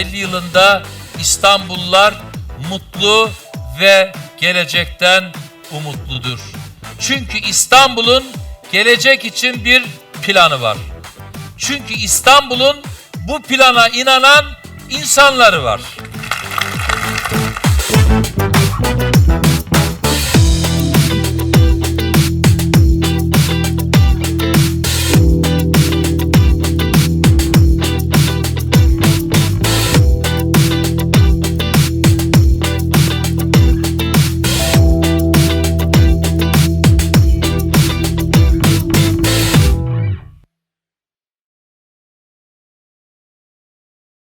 2050 yılında İstanbullular mutlu ve gelecekten umutludur. Çünkü İstanbul'un gelecek için bir planı var. Çünkü İstanbul'un bu plana inanan insanları var.